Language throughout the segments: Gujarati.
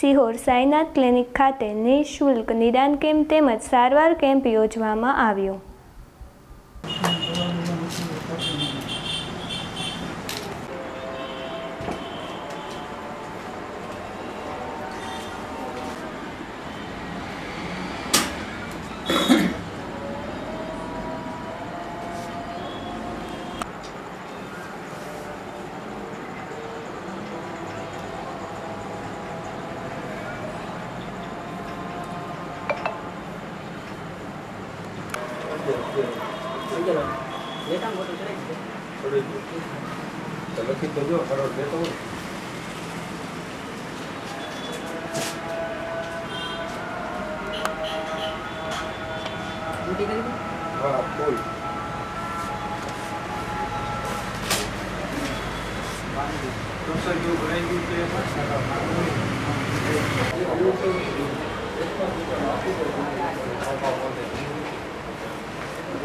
સિહોર સાઈનાથ ક્લિનિક ખાતે નિઃશુલ્ક નિદાન કેમ્પ તેમજ સારવાર કેમ્પ યોજવામાં આવ્યો. चलो ठीक है जो करो देता हूँ हाँ बोल तो सर जो बनाएंगे तो ये मत सारा मालूम है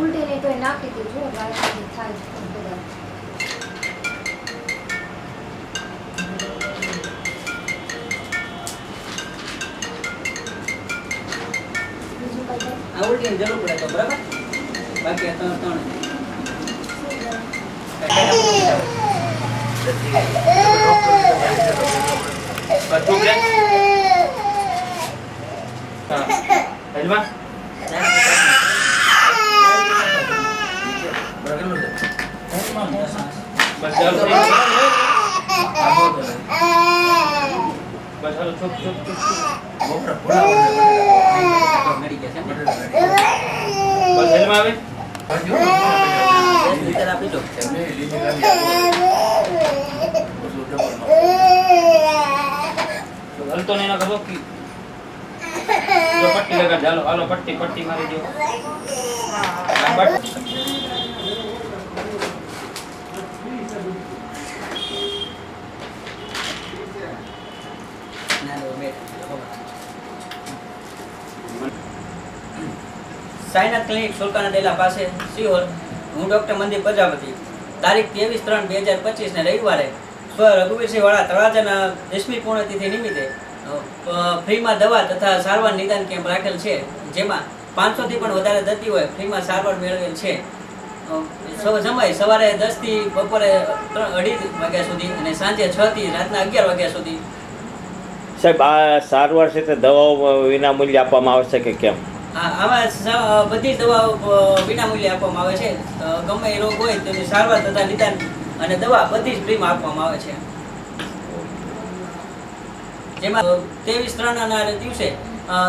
થતી? એટલે બીજે છે ને? ઉલટી નહીં તો નાખી દીધું જો ગાળાથી થાય બધા. આ ઉલટીની જરૂર પડે તો બરાબર બાકી આ ત્રણ ત્રણ હા હેલમાં બસ ચાલો થઈ ગયું. બસ હાલો ચૂપ ચૂપ ચૂપ? બસ આવે? લીટર આપી દો. તો હલતો નહીં ના કરો કે? પટ્ટી લગા ચાલો હાલો પટ્ટી પટ્ટી મારી દો પટ્ટી સાઈનાથ ક્લિનિક સુલતાના ડેલા પાસે, સિહોર, હું ડૉક્ટર મંદિર પ્રજાપતિ. તારીખ ત્રેવીસ ત્રણ બે હજાર પચીસને રવિવારે સ્વ રઘુવીરસિંહ વાળા તળાજાના દસમી પૂર્ણતિથિ નિમિત્તે ફ્રીમાં દવા તથા સારવાર નિદાન કેમ્પ રાખેલ છે, જેમાં પાંચસોથી પણ વધારે દર્દી હોય ફ્રીમાં સારવાર મેળવેલ છે. સમય સવારે દસથી બપોરે ત્રણ અઢી વાગ્યા સુધી અને સાંજે છ થી રાતના અગિયાર વાગ્યા સુધી સાહેબ, આ સારવાર છે તે દવાઓ વિના આપવામાં આવશે કે કેમ? આમાં બધી દવાઓ વિનામૂલ્યે આપવામાં આવે છે. ગમે એ રોગ હોય તેની સારવાર તથા નિદાન અને દવા બધી જ ફ્રીમાં આપવામાં આવે છે. જેમાં ત્રેવીસ ત્રણના દિવસે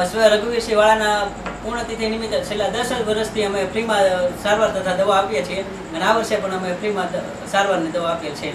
સ્વ રઘુવીરસિંહ વાળાના પૂર્ણતિથિ નિમિત્તે છેલ્લા દસ વર્ષથી અમે ફ્રીમાં સારવાર તથા દવા આપીએ છીએ. અને આ વર્ષે પણ અમે ફ્રીમાં સારવારની દવા આપીએ છીએ.